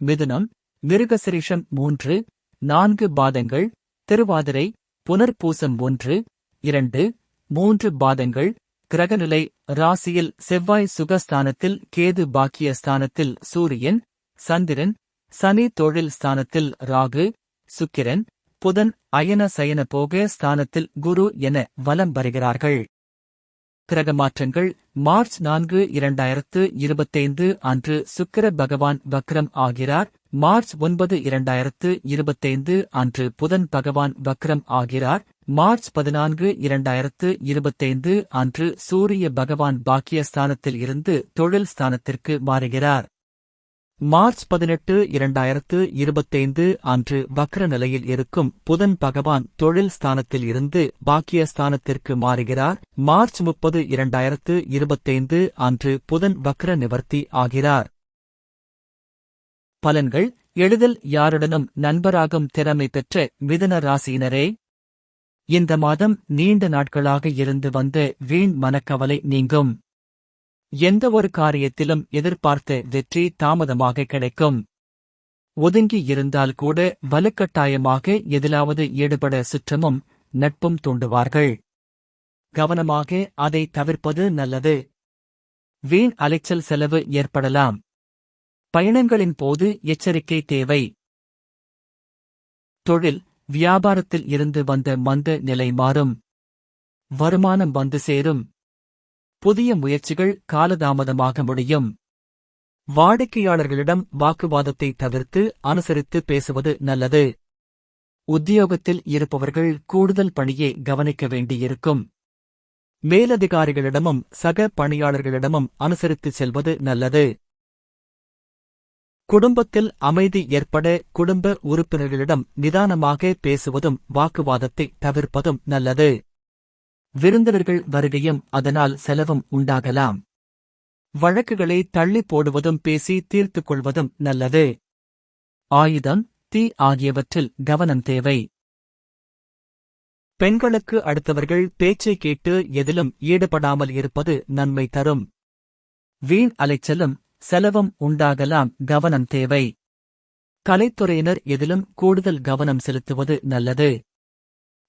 மிதுனம் மிருகசிரிஷம் மூன்று நான்கு பாதங்கள் திருவாதிரை புனர்பூசம் ஒன்று இரண்டு மூன்று பாதங்கள் கிரகநிலை ராசியில் செவ்வாய் சுகஸ்தானத்தில் கேது பாக்கிய ஸ்தானத்தில் சூரியன் சந்திரன் சனி தொழில் ஸ்தானத்தில் ராகு சுக்கிரன் புதன் அயன சயன போக ஸ்தானத்தில் குரு என வலம் வருகிறார்கள். கிரக மாற்றங்கள் மார்ச் நான்கு இரண்டாயிரத்து இருபத்தைந்து அன்று சுக்கிர பகவான் வக்ரம் ஆகிறார். மார்ச் ஒன்பது இரண்டாயிரத்து இருபத்தைந்து அன்று புதன் பகவான் வக்ரம் ஆகிறார். மார்ச் பதினான்கு இரண்டாயிரத்து இருபத்தைந்து அன்று சூரிய பகவான் பாக்கிய ஸ்தானத்தில் இருந்து தொழில் ஸ்தானத்திற்கு மாறுகிறார். மார்ச் பதினெட்டு இரண்டாயிரத்து இருபத்தைந்து அன்று வக்ர நிலையில் இருக்கும் புதன் பகவான் தொழில் ஸ்தானத்தில் இருந்து பாக்கிய ஸ்தானத்திற்கு மாறுகிறார். மார்ச் முப்பது இரண்டாயிரத்து இருபத்தைந்து அன்று புதன் வக்ர நிவர்த்தி ஆகிறார். பலன்கள் எளிதில் யாருடனும் நண்பராகும் திறமை பெற்ற மிதன ராசியினரே. இந்த மாதம் நீண்ட நாட்களாக இருந்து வந்த வீண் மனக்கவலை நீங்கும். எந்த ஒரு காரியத்திலும் எதிர்பார்த்த வெற்றி தாமதமாக கிடைக்கும். ஒதுங்கி இருந்தால் கூட வலுக்கட்டாயமாக எதிலாவது ஈடுபட சுற்றமும் நட்பும் தூண்டுவார்கள். கவனமாக அதை தவிர்ப்பது நல்லது. வீண் அலைச்சல் செலவு ஏற்படலாம். பயணங்களின் போது எச்சரிக்கை தேவை. தொழில் வியாபாரத்தில் இருந்து வந்த மந்த நிலை மாறும். வருமானம் வந்து சேரும். புதிய முயற்சிகள் காலதாமதமாக முடியும். வாடிக்கையாளர்களிடம் வாக்குவாதத்தை தவிர்த்து அனுசரித்து பேசுவது நல்லது. உத்தியோகத்தில் இருப்பவர்கள் கூடுதல் பணியை கவனிக்க வேண்டியிருக்கும். மேலதிகாரிகளிடமும் சக பணியாளர்களிடமும் அனுசரித்து செல்வது நல்லது. குடும்பத்தில் அமைதி ஏற்பட குடும்ப உறுப்பினர்களிடம் நிதானமாக பேசுவதும் வாக்குவாதத்தை தவிர்ப்பதும் நல்லது. விருந்தினர்கள் வருகையும் அதனால் செலவும் உண்டாகலாம். வழக்குகளை தள்ளி போடுவதும் பேசி தீர்த்துக் கொள்வதும் நல்லது. ஆயுதம் தீ ஆகியவற்றில் கவனம் தேவை. பெண்களுக்கு அடுத்தவர்கள் பேச்சை கேட்டு எதிலும் ஈடுபடாமல் இருப்பது நன்மை தரும். வீண் அலைச்சலும் செலவும் உண்டாகலாம் கவனம் தேவை. கலைத்துறையினர் எதிலும் கூடுதல் கவனம் செலுத்துவது நல்லது.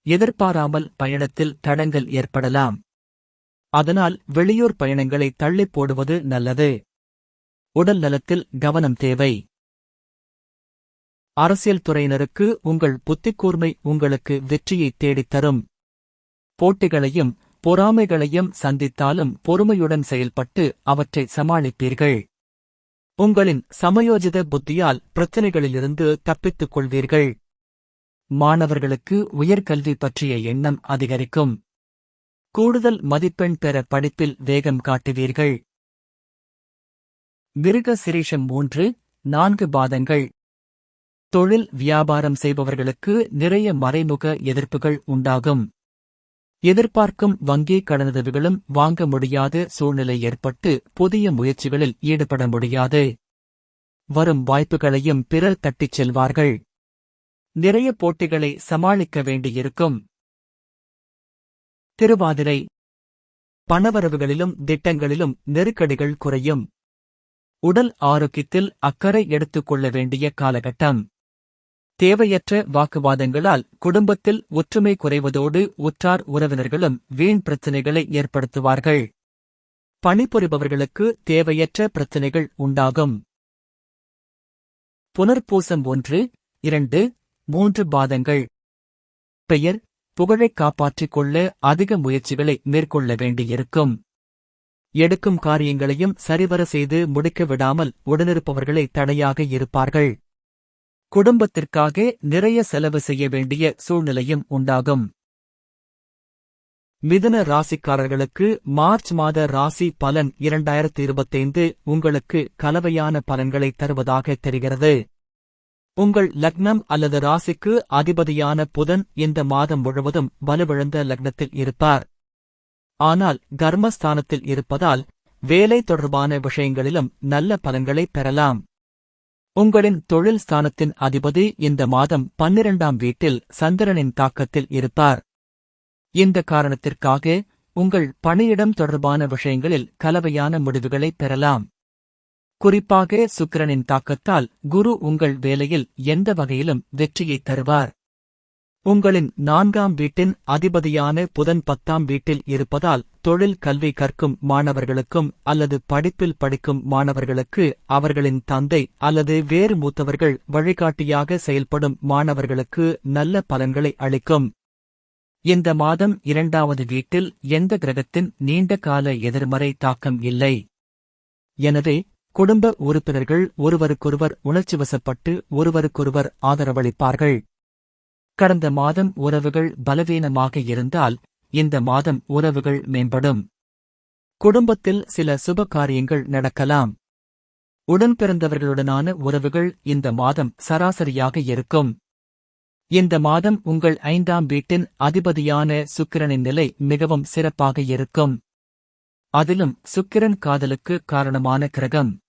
எதிர்பாராமல் பயணத்தில் தடங்கள் ஏற்படலாம். அதனால் வெளியூர் பயணங்களை தள்ளிப் போடுவது நல்லது. உடல் நலத்தில் கவனம் தேவை. அரசியல் துறையினருக்கு உங்கள் புத்திக்கூர்மை உங்களுக்கு வெற்றியை தேடித்தரும் போட்டிகளையும் பொறாமைகளையும் சந்தித்தாலும் பொறுமையுடன் செயல்பட்டு அவற்றை சமாளிப்பீர்கள். உங்களின் சமயோஜித புத்தியால் பிரச்சினைகளிலிருந்து தப்பித்துக் கொள்வீர்கள். மாணவர்களுக்கு உயர்கல்வி பற்றிய எண்ணம் அதிகரிக்கும். கூடுதல் மதிப்பெண் பெற படிப்பில் வேகம் காட்டுவீர்கள். மிருக சிரீஷம் மூன்று நான்கு பாதங்கள். தொழில் வியாபாரம் செய்பவர்களுக்கு நிறைய மறைமுக எதிர்ப்புகள் உண்டாகும். எதிர்பார்க்கும் வங்கி கடனுதவிகளும் வாங்க முடியாத சூழ்நிலை ஏற்பட்டு புதிய முயற்சிகளில் ஈடுபட முடியாது. வரும் வாய்ப்புகளையும் பிறர் தட்டிச் செல்வார்கள். நிறைய போட்டிகளை சமாளிக்க வேண்டியிருக்கும். திருவாதிரை. பணவரவுகளிலும் திட்டங்களிலும் நெருக்கடிகள் குறையும். உடல் ஆரோக்கியத்தில் அக்கறை எடுத்துக் கொள்ள வேண்டிய காலகட்டம். தேவையற்ற வாக்குவாதங்களால் குடும்பத்தில் ஒற்றுமை குறைவதோடு உற்றார் உறவினர்களும் வீண் பிரச்சினைகளை ஏற்படுத்துவார்கள். பணிபுரிபவர்களுக்கு தேவையற்ற பிரச்சினைகள் உண்டாகும். புனர்பூசம் ஒன்று இரண்டு மூன்று பாதங்கள். பெயர் புகழைக் காப்பாற்றிக் கொள்ள அதிக முயற்சிகளை மேற்கொள்ள வேண்டியிருக்கும். எடுக்கும் காரியங்களையும் சரிவர செய்து முடிக்க விடாமல் உடனிருப்பவர்களை தடையாக இருப்பார்கள். குடும்பத்திற்காக நிறைய செலவு செய்ய வேண்டிய சூழ்நிலையும் உண்டாகும். மிதுன ராசிக்காரர்களுக்கு மார்ச் மாத ராசி பலன் இரண்டாயிரத்தி இருபத்தைந்து உங்களுக்கு கலவையான பலன்களை தருவதாக தெரிகிறது. உங்கள் லக்னம் அல்லது ராசிக்கு அதிபதியான புதன் இந்த மாதம் முழுவதும் வலுவிழந்த லக்னத்தில் இருப்பார். ஆனால் கர்மஸ்தானத்தில் இருப்பதால் வேலை தொடர்பான விஷயங்களிலும் நல்ல பலன்களை பெறலாம். உங்களின் தொழில் ஸ்தானத்தின் அதிபதி இந்த மாதம் பன்னிரண்டாம் வீட்டில் சந்திரனின் தாக்கத்தில் இருப்பார். இந்த காரணத்திற்காக உங்கள் பணியிடம் தொடர்பான விஷயங்களில் கலவையான முடிவுகளை பெறலாம். குறிப்பாக சுக்கிரனின் தாக்கத்தால் குரு உங்கள் வேலையில் எந்த வகையிலும் வெற்றியைத் தருவார். உங்களின் நான்காம் வீட்டின் அதிபதியான புதன் பத்தாம் வீட்டில் இருப்பதால் தொழில் கல்வி கற்கும் மாணவர்களுக்கும் அல்லது படிப்பில் படிக்கும் மாணவர்களுக்கு அவர்களின் தந்தை அல்லது வேறு மூத்தவர்கள் வழிகாட்டியாக செயல்படும் மாணவர்களுக்கு நல்ல பலன்களை அளிக்கும். இந்த மாதம் இரண்டாவது வீட்டில் எந்த கிரகத்தின் நீண்ட கால எதிர்மறை தாக்கம் இல்லை. எனவே குடும்ப உறுப்பினர்கள் ஒருவருக்கொருவர் உணர்ச்சிவசப்பட்டு ஒருவருக்கொருவர் ஆதரவளிப்பார்கள். கடந்த மாதம் உறவுகள் பலவீனமாக இருந்தால் இந்த மாதம் உறவுகள் மேம்படும். குடும்பத்தில் சில சுப காரியங்கள் நடக்கலாம். உடன் பிறந்தவர்களுடனான உறவுகள் இந்த மாதம் சராசரியாக இருக்கும். இந்த மாதம் உங்கள் ஐந்தாம் வீட்டின் அதிபதியான சுக்கிரனின் நிலை மிகவும் சிறப்பாக இருக்கும். அதிலும் சுக்கிரன் காதலுக்கு காரணமான கிரகம்.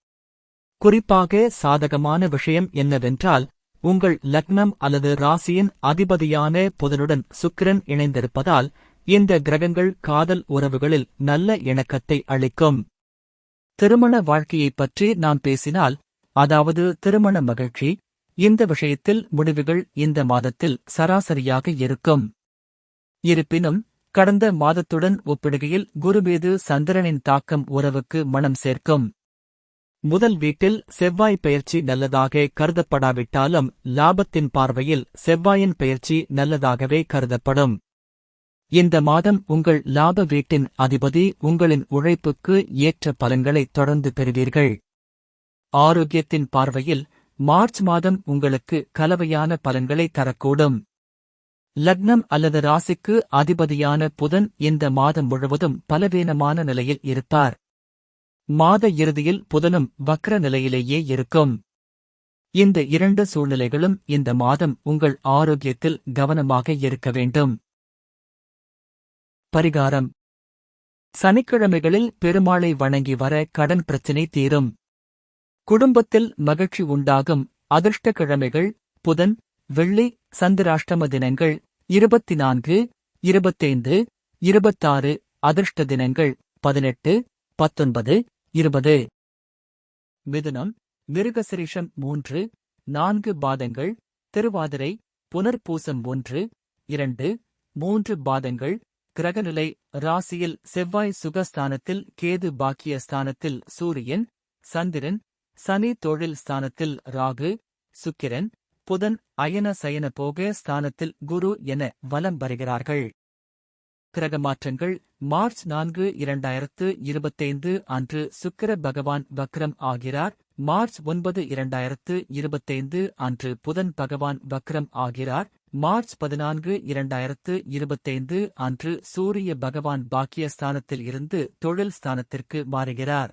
குறிப்பாக சாதகமான விஷயம் என்னவென்றால் உங்கள் லக்னம் அல்லது ராசியின் அதிபதியான புதனுடன் சுக்கிரன் இணைந்திருப்பதால் இந்த கிரகங்கள் காதல் உறவுகளில் நல்ல இணக்கத்தை அளிக்கும். திருமண வாழ்க்கையைப் பற்றி நாம் பேசினால் அதாவது திருமண மகிழ்ச்சி இந்த விஷயத்தில் முடிவுகள் இந்த மாதத்தில் சராசரியாக இருக்கும். இருப்பினும் கடந்த மாதத்துடன் ஒப்பிடுகையில் குருமீது சந்திரனின் தாக்கம் உறவுக்கு மனம் சேர்க்கும். முதல் வீட்டில் செவ்வாய் பெயர்ச்சி நல்லதாக கருதப்படாவிட்டாலும் லாபத்தின் பார்வையில் செவ்வாயின் பெயர்ச்சி நல்லதாகவே கருதப்படும். இந்த மாதம் உங்கள் லாப வீட்டின் அதிபதி உங்களின் உழைப்புக்கு ஏற்ற பலன்களை தொடர்ந்து பெறுவீர்கள். ஆரோக்கியத்தின் பார்வையில் மார்ச் மாதம் உங்களுக்கு கலவையான பலன்களை தரக்கூடும். லக்னம் அல்லது ராசிக்கு அதிபதியான புதன் இந்த மாதம் முழுவதும் பலவீனமான நிலையில் இருப்பார். மாத இறுதியில் புதனும் வக்ர நிலையிலேயே இருக்கும். இந்த இரண்டு சூழ்நிலைகளும் இந்த மாதம் உங்கள் ஆரோக்கியத்தில் கவனமாக இருக்க வேண்டும். பரிகாரம். சனிக்கிழமைகளில் பெருமாளை வணங்கி வர கடன் பிரச்சினை தீரும். குடும்பத்தில் மகிழ்ச்சி உண்டாகும். அதிர்ஷ்ட கிழமைகள் புதன் வெள்ளி சந்திராஷ்டம தினங்கள் இருபத்தி நான்கு இருபத்தைந்து இருபத்தாறு அதிர்ஷ்ட தினங்கள் பதினெட்டு பத்தொன்பது இருபது. மிதுனம் மிருகசிரிஷம் மூன்று நான்கு பாதங்கள் திருவாதிரை புனர்பூசம் ஒன்று இரண்டு மூன்று பாதங்கள் கிரகநிலை ராசியில் செவ்வாய் சுகஸ்தானத்தில் கேது பாக்கிய ஸ்தானத்தில் சூரியன் சந்திரன் சனி தொழில் ஸ்தானத்தில் ராகு சுக்கிரன் புதன் அயன சயன போக ஸ்தானத்தில் குரு என வலம் வருகிறார்கள். கிரக மாற்றங்கள் மார்ச் நான்கு இரண்டாயிரத்து இருபத்தைந்து அன்று சுக்கிர பகவான் வக்ரம் ஆகிறார். மார்ச் ஒன்பது இரண்டாயிரத்து இருபத்தைந்து அன்று புதன் பகவான் வக்ரம் ஆகிறார். மார்ச் பதினான்கு இரண்டாயிரத்து இருபத்தைந்து அன்று சூரிய பகவான் பாக்கிய ஸ்தானத்தில் இருந்து தொழில் ஸ்தானத்திற்கு மாறுகிறார்.